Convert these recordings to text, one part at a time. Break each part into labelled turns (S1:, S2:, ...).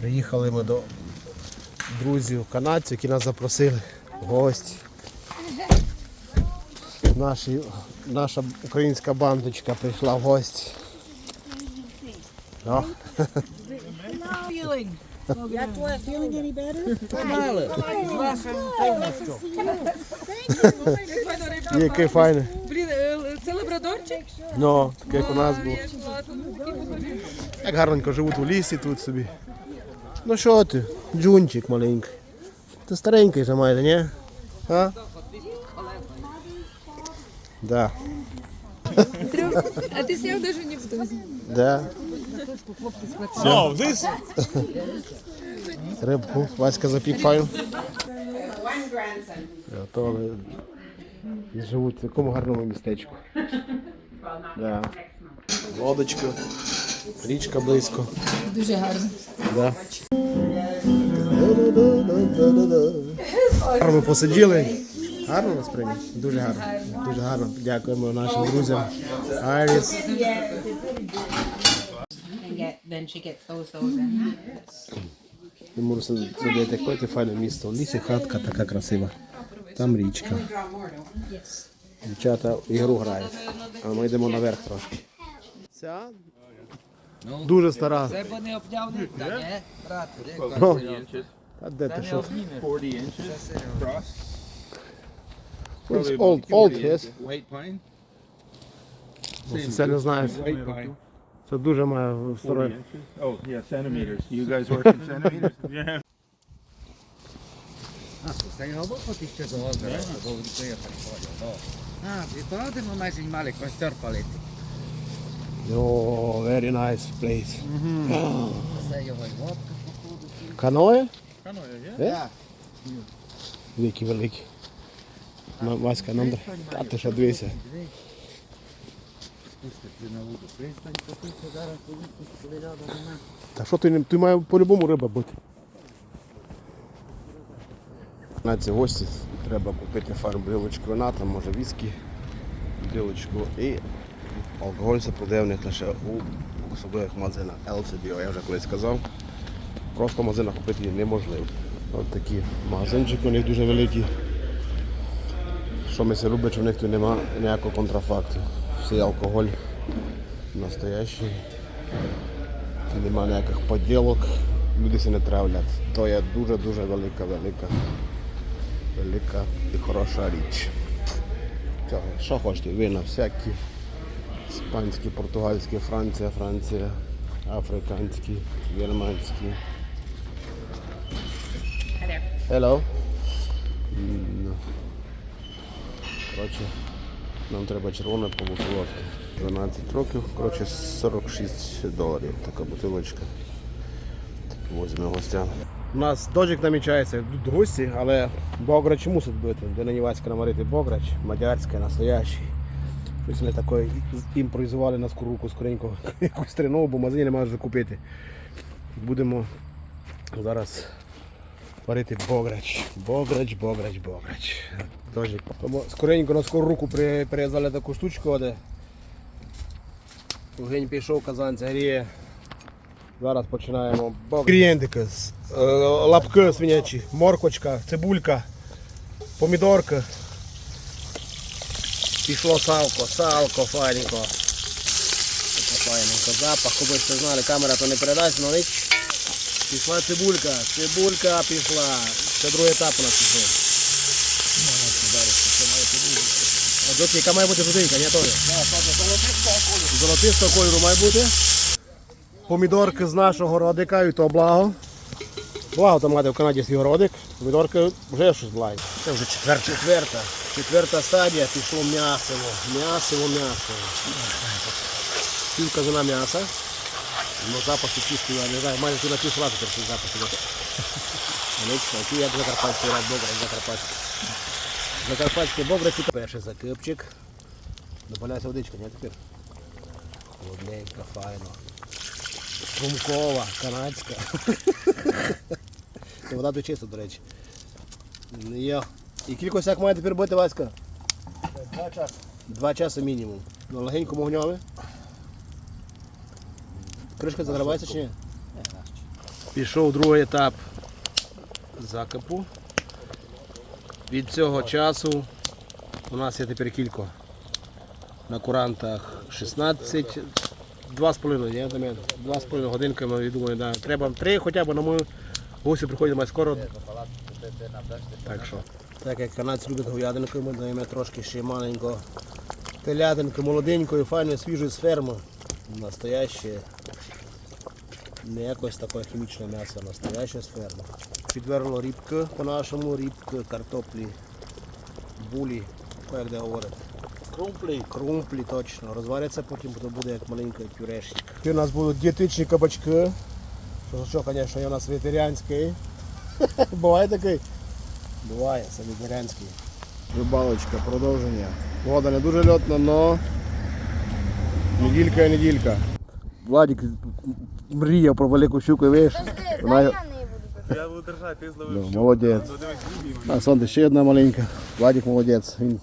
S1: Приїхали ми до друзів канадців, які нас запросили в гості. Наші, наша українська бандочка прийшла в гості.
S2: Повністю.
S1: який файний.
S3: Е, це лабрадорчик?
S1: Ну, як у нас
S3: подобний.
S1: Як гарненько живуть у лісі тут собі. Ну що ти, джунчик маленький. Ти старенький вже майже, ні? А? Да,
S3: А ти сняв даже не буду.
S1: да. Рибку, Васька запік файну. Готові. І живуть в такому гарному містечку. Да. Лодочка, річка близько.
S3: Дуже гарно.
S1: Да. Гарно посиділи. Гарно нас прийняли? Дуже гарно. Дуже гарно. Дякуємо нашим друзям. Айріс. Мусимо зробити яке файне місто. Лісі хатка така красива. Там річка. Дівчата в ігру грають. А ми йдемо наверх трошки. Ця дуже стара.
S2: Це б не обняв не та ні, брат.
S1: О, А де ти що?
S4: 40 inches across.
S1: It's old, old, yes.
S4: White pine.
S1: Це не знаю.
S4: White pine.
S1: Це дуже має
S4: 40
S1: старе.
S4: inches. Oh, yeah, centimeters. You guys work in centimeters? Yeah.
S2: Це його потіче до озера, бо він приїхав. А, і то ми майже мали костер палити.
S1: О, very nice place.
S2: Це його й водка.
S1: Каное?
S4: Canoe, yeah.
S1: Е? Великі, великі. Васька, нам Та ти що, дивися.
S2: Спуститься на воду. Пристань, попити зараз, поїсти, коли рядом нема.
S1: Та що ти, ти має по-любому риба бути. На ці гості треба купити фарм вина, там може віскі, бутилочку і алкоголь це продає в них лише у особливих магазинах LCBO, я вже колись сказав. Просто в магазинах купити її неможливо. От такі магазинчики у них дуже великі. Що ми все любить, що в них тут немає ніякого контрафакту. Всі алкоголь настоящий. Нема ніяких поділок, люди се не травлять. То є дуже-дуже велика, велика, велика і хороша річ. Що хочете, вина всякі. Іспанські, португальські, Франція, Франція, африканські, германські. Hello. Коротше, нам треба червоне по бутиловці. 12 років, коротше 46 доларів така бутилочка. Возьмемо гостям. У нас дощик намічається, йдуть гості, але бограч мусить бути. Де на намарити бограч, мадярський, настоящий. Щось ми такої імпровізували на скоруку скоренько якусь тренову, бо в магазині немає вже купити. Будемо зараз варити бограч. Бограч, бограч, бограч. Дожик. Скоренько на скору руку прив'язали таку штучку, де Огонь пішов, казанця гріє. Зараз починаємо. Інгредієнтики. з- е, Лапки свинячі, морквочка, цибулька, помідорка. Пішло салко, салко, файненько. Файненько. Запах, ви ж знали, камера то не передасть, але. Пішла цибулька, цибулька пішла. Це другий етап у нас пішов. Це доки, яка має бути жовтенька, ні, Толя? Золотистого кольору має бути. Помідорки з нашого родика, і то благо. Благо там мати в Канаді свій родик. Помідорки вже щось благо. Це вже четверта. Четверта. Четверта стадія пішло м'ясиво. М'ясиво, м'ясиво. Пів казана м'яса. Ну запах чистий, я не знаю, майже на пів салату перший запах як закарпатський рад бограч, закарпатський. Закарпатський бограч і перший закипчик. Добавляється водичка, ні тепер? Холодненька, файно. Струмкова, канадська. Це Вода тут чиста, до речі. Йо. І кількось як має тепер бути, Васька? Два часи. Два часи мінімум. На легенькому огньові. Кришка загравається чи ні? Пішов другий етап закопу. Від цього часу у нас є тепер кілько. На курантах 16, 2,5, ні, Дем'ян? 2,5 годинки, я думаю, да. треба 3 хоча б на мою гості приходять має скоро. Так що. Так як канадці люблять говядинку, ми даємо трошки ще маленько телятинки, молоденької, файної, свіжої з ферми. Настояще. Не якось таке хімічне м'ясо, настояще з ферми. Підверло рібки по-нашому, рібки, картоплі, булі, ну, як де говорять. Крумплі. Крумплі, точно. Розваряться потім, то буде як маленький пюрешник. У нас будуть дієтичні кабачки. Що, що, звісно, у нас вегетаріанський. Буває такий? Буває, це вегетаріанський. Рибалочка, продовження. Погода не дуже льотна, але неділька і неділька. Владик мріяв про велику щуку, і виш. Вона...
S4: Я буду держати, ти зловив.
S1: Ну, молодець. А сонце ще одна маленька. Владик молодець. Він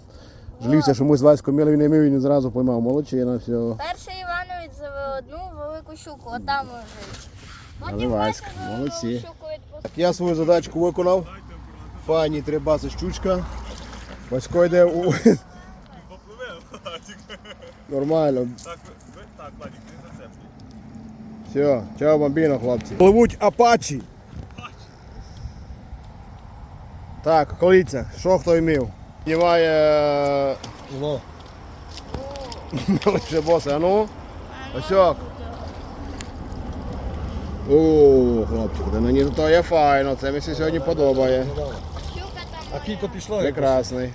S1: жалівся, що ми з Ваською мили, він не мив, він зразу поймав. Молодчина, все.
S5: Перший Іванович завив одну велику щуку, отам лежить.
S1: Але Васька, молодці. Так, я свою задачку виконав. Файні три баси щучка. Васько йде у... Нормально.
S4: Так, так, Владик, ти за.
S1: Все, чао бомбіно, хлопці. Пливуть апачі. Так, коліться, що хто вмів? Знімає е, ло. Лише боси, а ну. Осьок. О, хлопчик, да мені то є файно, це мені сьогодні подобає.
S2: А кілько пішло?
S1: Прекрасний.